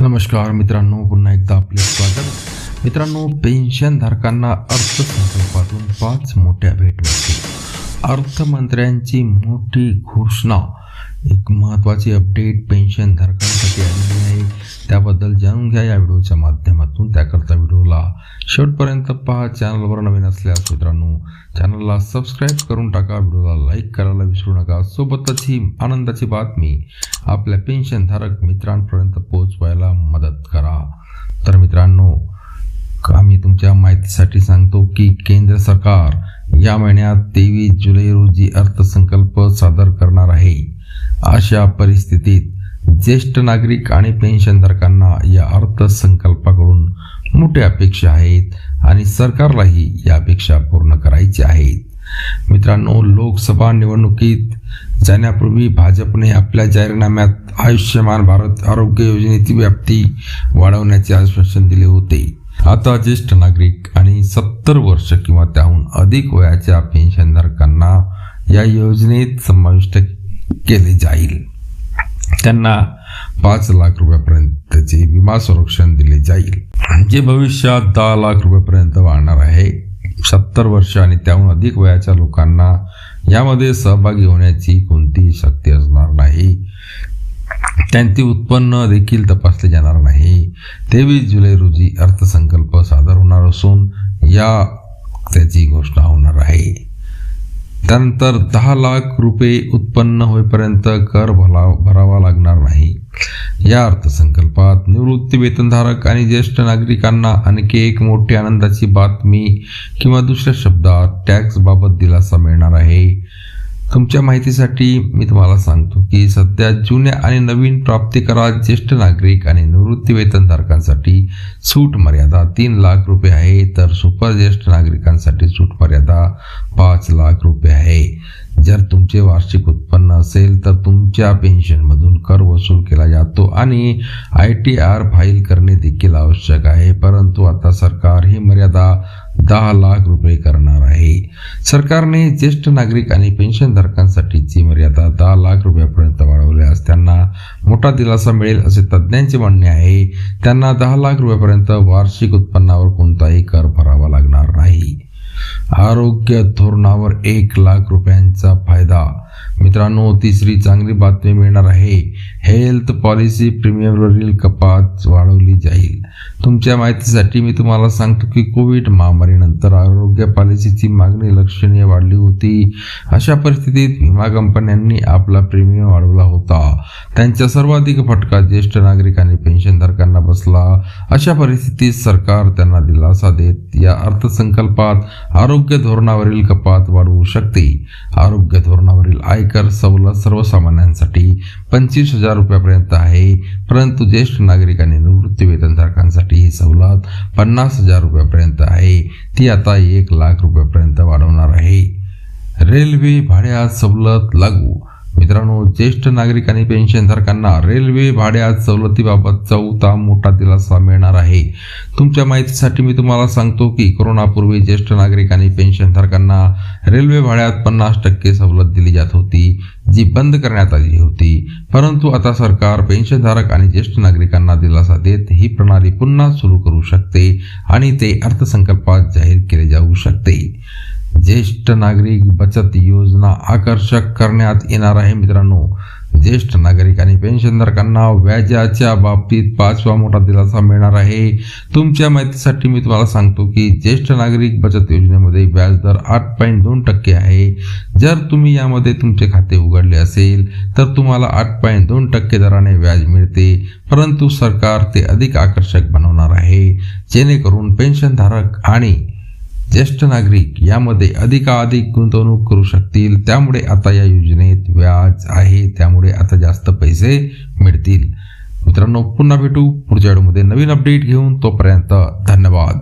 नमस्कार मित्रांनो पुन्हा एकदा आपले स्वागत. मित्रांनो पेन्शनधारकांना अर्थसंकल्पातून पाच मोठ्या भेटवस्तू अर्थमंत्र्यांची मोठी घोषणा एक महत्त्वाची अपडेट पेन्शनधारकांसाठी आलेली आहे. त्याबद्दल जाणून घ्या या व्हिडिओच्या माध्यमातून. त्याकरता व्हिडिओला शेवटपर्यंत पहा. चॅनलवर नवीन असल्यास मित्रांनो चॅनलला सबस्क्राईब करून टाका. व्हिडिओला लाईक करायला विसरू नका. सोबतच ही आनंदाची बातमी आपल्या पेन्शनधारक मित्रांपर्यंत पोहोचवायला मदत करा. तर मित्रांनो आम्ही तुमच्या माहितीसाठी सांगतो की केंद्र सरकार या महिन्यात तेवीस जुलै रोजी अर्थसंकल्प सादर करणार आहे. अशा परिस्थितीत ज्येष्ठ नागरिक आणि पेन्शनधारकांना या अर्थसंकल्पाकडून मोठ्या अपेक्षा आहेत आणि सरकारलाही या अपेक्षा पूर्ण करायच्या आहेत. मित्रांनो लोकसभा निवडणुकीत जाण्यापूर्वी भाजपने आपल्या जाहीरनाम्यात आयुष्यमान भारत आरोग्य योजनेची व्याप्ती वाढवण्याचे आश्वासन दिले होते. आता ज्येष्ठ नागरिक आणि सत्तर वर्ष किंवा त्याहून अधिक वयाच्या पेन्शनधारकांना या योजनेत समाविष्ट केले जाईल. त्यांना पाच लाख रुपयापर्यंतचे विमा संरक्षण दिले जाईल. जे भविष्यात दहा लाख रुपयापर्यंत वाढणार आहे सत्तर वर्ष आणि त्याहून अधिक वयाच्या लोकांना यामध्ये सहभागी होण्याची कोणतीही शक्ती असणार नाही. त्यांचे उत्पन्न देखील तपासले जाणार नाही. तेवीस जुलै रोजी अर्थसंकल्प सादर होणार असून या त्याची घोषणा होणार आहे. त्यानंतर दहा लाख रुपये उत्पन्न होईपर्यंत कर भला भरावा लागणार नाही. या अर्थसंकल्पात निवृत्ती वेतनधारक आणि ज्येष्ठ नागरिकांना आणखी एक मोठी आनंदाची बातमी किंवा दुसऱ्या शब्दात टॅक्सबाबत दिलासा मिळणार आहे. तुमच्या माहितीसाठी मी तुम्हाला सांगतो की सध्या जुन्या आणि नवीन प्राप्तिकरात ज्येष्ठ नागरिक आणि निवृत्ती वेतनधारकांसाठी सूट मर्यादा तीन लाख रुपये आहे तर सुपर ज्येष्ठ नागरिकांसाठी सूट मर्यादा पाच लाख रुपये आहे. जर तुमचे वार्षिक उत्पन्न असेल तर तुमच्या पेन्शनमधून कर वसूल केला जातो आणि आय टी आर फाईल करणे देखील आवश्यक आहे. परंतु आता सरकार ही मर्यादा दहा लाख रुपये करणार आहे. सरकारने ज्येष्ठ नागरिक आणि पेन्शनधारकांसाठीची मर्यादा दहा लाख रुपयापर्यंत वाढवल्यास त्यांना मोठा दिलासा मिळेल असे तज्ज्ञांचे म्हणणे आहे. त्यांना दहा लाख रुपयापर्यंत वार्षिक उत्पन्नावर कोणताही कर भरावा लागणार नाही. आरोग्य धोरणावर एक लाख रुपयांचा फायदा. मित्रांनो तिसरी चांगली बातमी मिळणार आहे. हेल्थ पॉलिसी प्रीमियमवरील कपात वाढवली जाईल. तुमच्या माहितीसाठी मी तुम्हाला सांगतो की कोविड महामारीनंतर आरोग्य पॉलिसीची मागणी लक्षणीय वाढली होती. अशा परिस्थितीत विमा कंपन्यांनी आपला प्रीमियम वाढवला होता. त्यांचा सर्वाधिक फटका ज्येष्ठ नागरिक आणि पेन्शनधारकांना बसला. अशा परिस्थितीत सरकार त्यांना दिलासा देत या अर्थसंकल्पात आरोग्य धोरणावरील कपात वाढवू शकते. आरोग्य धोरणावरील आयकर सवलत सर्वसामान्यांसाठी पंचवीस हजार रुपयापर्यंत आहे. परंतु ज्येष्ठ नागरिक आणि निवृत्ती वेतनधारकांसाठी ही सवलत पन्नास हजार रुपयापर्यंत आहे. ती आता एक लाख रुपयापर्यंत वाढवणार आहे. रेल्वे भाड्यात सवलत लागू. मित्रांनो ज्येष्ठ नागरिक आणि पेन्शनधारकांना रेल्वे भाड्यात सवलतीबाबत चौथा मोठा दिलासा मिळणार आहे. तुमच्या माहितीसाठी मी तुम्हाला सांगतो की कोरोनापूर्वी ज्येष्ठ नागरिक आणि पेन्शनधारकांना रेल्वे भाड्यात पन्नास टक्के सवलत दिली जात होती जी बंद करण्यात आली होती. परंतु आता सरकार पेन्शनधारक आणि ज्येष्ठ नागरिकांना दिलासा देत ही प्रणाली पुन्हा सुरू करू शकते आणि ते अर्थसंकल्पात जाहीर केले जाऊ शकते. ज्येष्ठ नागरिक बचत योजना आकर्षक करण्यात येणार आहे मित्रांनो. ज्येष्ठ नागरिक आणि पेन्शनधारकांना व्याजाच्या बाबतीत पाचवा मोठा दिलासा मिळणार आहे. तुमच्या माहितीसाठी मी तुम्हाला सांगतो की ज्येष्ठ नागरिक बचत योजनेमध्ये व्याजदर आठ पॉईंट दोन टक्के आहे. जर तुम्ही यामध्ये तुमचे खाते उघडले असेल तर तुम्हाला आठ पॉईंट दोन टक्के दराने व्याज मिळते. परंतु सरकार ते अधिक आकर्षक बनवणार आहे. जेणेकरून पेन्शनधारक आणि ज्येष्ठ नागरिक यामध्ये अधिकाधिक गुंतवणूक करू शकतील. त्यामुळे आता या योजनेत व्याज आहे. त्यामुळे आता जास्त पैसे मिळतील. मित्रांनो पुन्हा भेटू पुढच्या व्हिडिओमध्ये. नवीन अपडेट घेऊन तोपर्यंत धन्यवाद.